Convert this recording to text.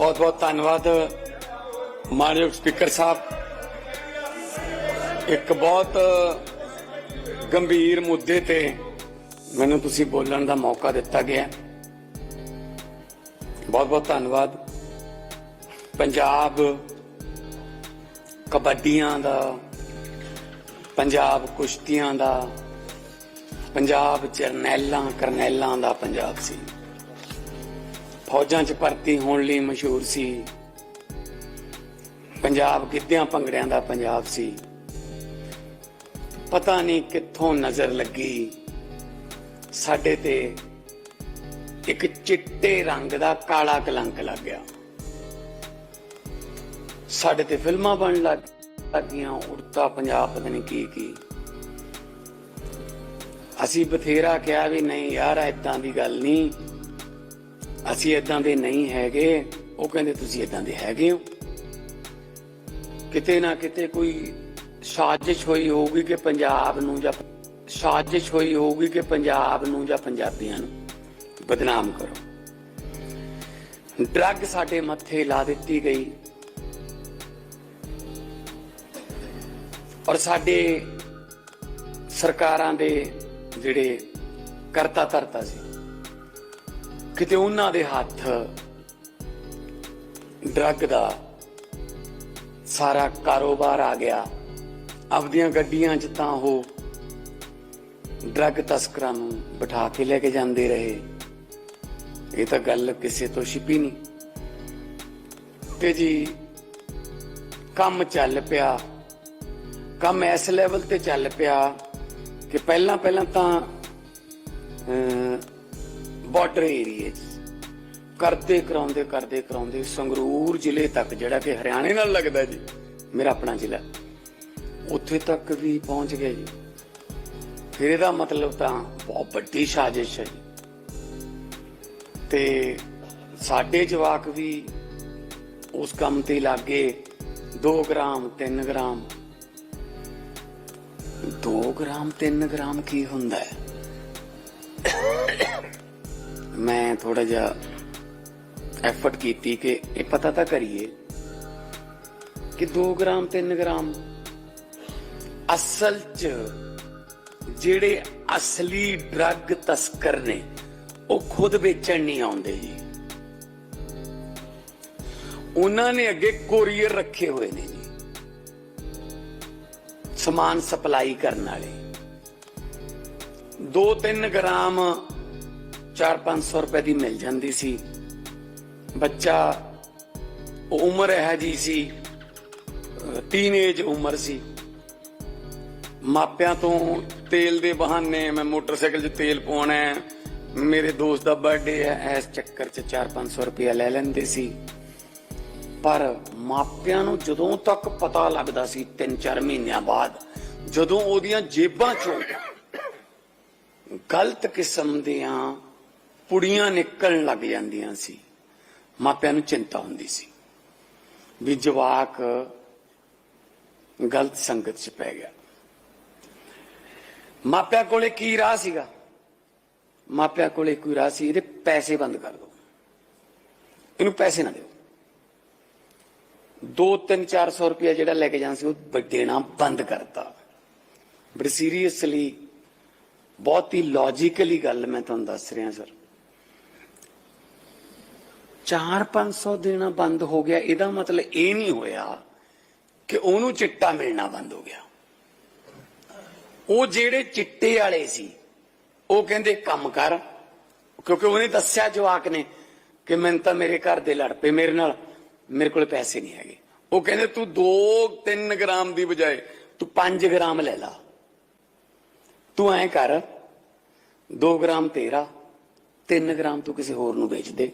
ਬਹੁਤ ਬਹੁਤ ਧੰਨਵਾਦ ਮਾਨਯੋਗ ਸਪੀਕਰ ਸਾਹਿਬ। ਇੱਕ ਬਹੁਤ ਗੰਭੀਰ ਮੁੱਦੇ ਤੇ ਮੈਨੂੰ ਤੁਸੀਂ ਬੋਲਣ ਦਾ ਮੌਕਾ ਦਿੱਤਾ ਗਿਆ। ਬਹੁਤ ਬਹੁਤ ਧੰਨਵਾਦ। ਪੰਜਾਬ ਕਬੱਡੀਆਂ ਦਾ, ਪੰਜਾਬ ਕੁਸ਼ਤੀਆਂ ਦਾ, ਪੰਜਾਬ ਜਰਨੈਲਾਂ ਕਰਨੈਲਾਂ ਦਾ ਪੰਜਾਬ ਸੀ। ਫੌਜਾਂ 'ਚ ਭਰਤੀ ਹੋਣ ਲਈ ਮਸ਼ਹੂਰ ਸੀ। ਪੰਜਾਬ ਗਿੱਧਿਆਂ ਭੰਗੜਿਆਂ ਦਾ ਪੰਜਾਬ ਸੀ। ਪਤਾ ਨਹੀਂ ਕਿੱਥੋਂ ਨਜ਼ਰ ਲੱਗੀ। ਸਾਡੇ ਤੇ ਇੱਕ ਚਿੱਟੇ ਰੰਗ ਦਾ ਕਾਲਾ ਕਲੰਕ ਲੱਗ ਗਿਆ। ਸਾਡੇ ਤੇ ਫਿਲਮਾਂ ਬਣਨ ਲੱਗ ਲੱਗੀਆਂ ਉੜਤਾ ਪੰਜਾਬ ਪਤਾ ਨਹੀਂ ਕੀ ਕੀ। ਅਸੀਂ ਬਥੇਰਾ ਕਿਹਾ ਵੀ ਨਹੀਂ ਯਾਰ ਐਦਾਂ ਦੀ ਗੱਲ ਨਹੀਂ। ਅਸੀਂ ਇਦਾਂ ਦੇ ਨਹੀਂ ਹੈਗੇ। ਉਹ ਕਹਿੰਦੇ, ਤੁਸੀਂ ਇਦਾਂ ਦੇ ਹੈਗੇ ਹੋ? ਕਿਤੇ ਨਾ ਕਿਤੇ ਕੋਈ ਸਾਜ਼ਿਸ਼ ਹੋਈ ਹੋਊਗੀ ਕਿ ਪੰਜਾਬ ਨੂੰ ਜਾਂ ਸਾਜ਼ਿਸ਼ ਹੋਈ ਹੋਊਗੀ ਕਿ ਪੰਜਾਬ ਨੂੰ ਜਾਂ ਪੰਜਾਬੀਆਂ ਨੂੰ ਬਦਨਾਮ ਕਰੋ। ਡਰੱਗ ਸਾਡੇ ਮੱਥੇ ਲਾ ਦਿੱਤੀ ਗਈ। ਔਰ ਸਾਡੇ ਸਰਕਾਰਾਂ ਦੇ ਜਿਹੜੇ ਕਰਤਾ ਧਰਤਾ ਸੀ ਕਿਤੇ ਉਹਨਾਂ ਦੇ ਹੱਥ ਡਰੱਗ ਦਾ ਸਾਰਾ ਕਾਰੋਬਾਰ ਆ ਗਿਆ। ਆਪਦੀਆਂ ਗੱਡੀਆਂ 'ਚ ਤਾਂ ਉਹ ਡਰੱਗ ਤਸਕਰਾਂ ਨੂੰ ਬਿਠਾ ਕੇ ਲੈ ਕੇ ਜਾਂਦੇ ਰਹੇ। ਇਹ ਤਾਂ ਗੱਲ ਕਿਸੇ ਤੋਂ ਛਿਪੀ ਨਹੀਂ। ਤੇ ਜੀ, ਕੰਮ ਚੱਲ ਪਿਆ। ਕੰਮ ਇਸ ਲੈਵਲ ਤੇ ਚੱਲ ਪਿਆ ਕਿ ਪਹਿਲਾਂ ਪਹਿਲਾਂ ਤਾਂ ਬਾਰਡਰ ਏਰੀਏ ਕਰਦੇ ਕਰਾਉਂਦੇ ਕਰਦੇ ਕਰਾਉਂਦੇ ਸੰਗਰੂਰ ਜ਼ਿਲ੍ਹੇ ਤੱਕ, ਜਿਹੜਾ ਕਿ ਹਰਿਆਣੇ ਨਾਲ ਲੱਗਦਾ ਜੀ, ਮੇਰਾ ਆਪਣਾ ਜ਼ਿਲ੍ਹਾ। ਉੱਥੇ ਤੱਕ ਵੀ ਪਹੁੰਚ ਗਏ ਜੀ। ਫਿਰ ਇਹਦਾ ਮਤਲਬ ਤਾਂ ਬਹੁਤ ਵੱਡੀ ਸਾਜ਼ਿਸ਼ ਹੈ ਜੀ। ਤੇ ਸਾਡੇ ਜਵਾਕ ਵੀ ਉਸ ਕੰਮ ਤੇ ਲੱਗੇ 2 ਗ੍ਰਾਮ 3 ਗ੍ਰਾਮ। 2 ਗ੍ਰਾਮ 3 ਗ੍ਰਾਮ ਕੀ ਹੁੰਦਾ ਹੈ? ਮੈਂ ਥੋੜਾ ਜਿਹਾ ਐਫਰਟ ਕੀਤੀ ਕਿ ਇਹ ਪਤਾ ਤਾਂ ਕਰੀਏ ਕਿ 2 ਗ੍ਰਾਮ 3 ਗ੍ਰਾਮ ਅਸਲ 'ਚ ਜਿਹੜੇ ਅਸਲੀ ਡਰੱਗ ਤਸਕਰ ਨੇ, ਉਹ ਖੁਦ ਵੇਚਣ ਨਹੀਂ ਆਉਂਦੇ ਜੀ। ਉਹਨਾਂ ਨੇ ਅੱਗੇ ਕੋਰੀਅਰ ਰੱਖੇ ਹੋਏ ਨੇ ਜੀ। ਸਮਾਨ ਸਪਲਾਈ ਕਰਨ ਵਾਲੇ। 2-3 ਗ੍ਰਾਮ 4-500 ਰੁਪਏ ਦੀ ਮਿਲ ਜਾਂਦੀ ਸੀ। ਬੱਚਾ ਉਹ ਉਮਰ ਹੈ ਜੀ ਸੀ ਟੀਨੇਜ ਉਮਰ ਸੀ। ਮਾਪਿਆਂ ਤੋਂ ਤੇਲ ਦੇ ਬਹਾਨੇ ਮੈਂ ਮੋਟਰਸਾਈਕਲ 'ਚ ਤੇਲ ਪਾਉਣਾ ਮੇਰੇ ਦੋਸਤ ਦਾ ਬਰਥਡੇ ਹੈ, ਇਸ ਚੱਕਰ 'ਚ 4-500 ਰੁਪਏ ਲੈ ਲੈਂਦੇ ਸੀ। ਪਰ ਮਾਪਿਆਂ ਨੂੰ ਜਦੋਂ ਤੱਕ ਪਤਾ ਲੱਗਦਾ ਸੀ 3-4 ਮਹੀਨਿਆਂ ਬਾਅਦ, ਜਦੋਂ ਉਹਦੀਆਂ ਜੇਬਾਂ 'ਚੋਂ ਗਲਤ ਕਿਸਮ ਦੀਆਂ ਪੁੜੀਆਂ ਨਿਕਲਣ ਲੱਗ ਜਾਂਦੀਆਂ ਸੀ। ਮਾਪਿਆਂ ਨੂੰ ਚਿੰਤਾ ਹੁੰਦੀ ਸੀ ਵੀ ਜਵਾਕ ਗਲਤ ਸੰਗਤ 'ਚ ਪੈ ਗਿਆ। ਮਾਪਿਆਂ ਕੋਲੇ ਕੀ ਰਾਹ ਸੀਗਾ? ਮਾਪਿਆਂ ਕੋਲੇ ਕੋਈ ਰਾਹ ਸੀ, ਇਹਦੇ ਪੈਸੇ ਬੰਦ ਕਰ ਦਿਓ ਇਹਨੂੰ ਪੈਸੇ ਨਾ ਦਿਓ। 2-3 400 ਰੁਪਇਆ ਜਿਹੜਾ ਲੈ ਕੇ ਜਾਂ ਸੀ, ਉਹ ਦੇਣਾ ਬੰਦ ਕਰਤਾ। ਬੜੀ ਸੀਰੀਅਸਲੀ ਬਹੁਤ ਹੀ ਲੌਜੀਕਲੀ ਗੱਲ ਮੈਂ ਤੁਹਾਨੂੰ ਦੱਸ ਰਿਹਾ ਸਰ 4-500 ਦੇਣਾ ਬੰਦ ਹੋ ਗਿਆ। ਇਹਦਾ ਮਤਲਬ ਇਹ ਨਹੀਂ ਹੋਇਆ ਕਿ ਉਹਨੂੰ ਚਿੱਟਾ ਮਿਲਣਾ ਬੰਦ ਹੋ ਗਿਆ। ਉਹ ਜਿਹੜੇ ਚਿੱਟੇ ਵਾਲੇ ਸੀ, ਉਹ ਕਹਿੰਦੇ, ਕੰਮ ਕਰ। ਕਿਉਂਕਿ ਉਹਨੇ ਦੱਸਿਆ ਜਵਾਕ ਨੇ ਕਿ ਮੈਂ ਤਾਂ ਮੇਰੇ ਘਰ ਦੇ ਲੜ ਪਏ ਮੇਰੇ ਨਾਲ, ਮੇਰੇ ਕੋਲ ਪੈਸੇ ਨਹੀਂ ਹੈਗੇ। ਉਹ ਕਹਿੰਦੇ, ਤੂੰ 2-3 ਗ੍ਰਾਮ ਦੀ ਬਜਾਏ ਤੂੰ 5 ਗ੍ਰਾਮ ਲੈ ਲਾ। ਤੂੰ ਐਂ ਕਰ 2 ਗ੍ਰਾਮ ਤੇਰਾ 3 ਗ੍ਰਾਮ ਤੂੰ ਕਿਸੇ ਹੋਰ ਨੂੰ ਵੇਚ ਦੇ।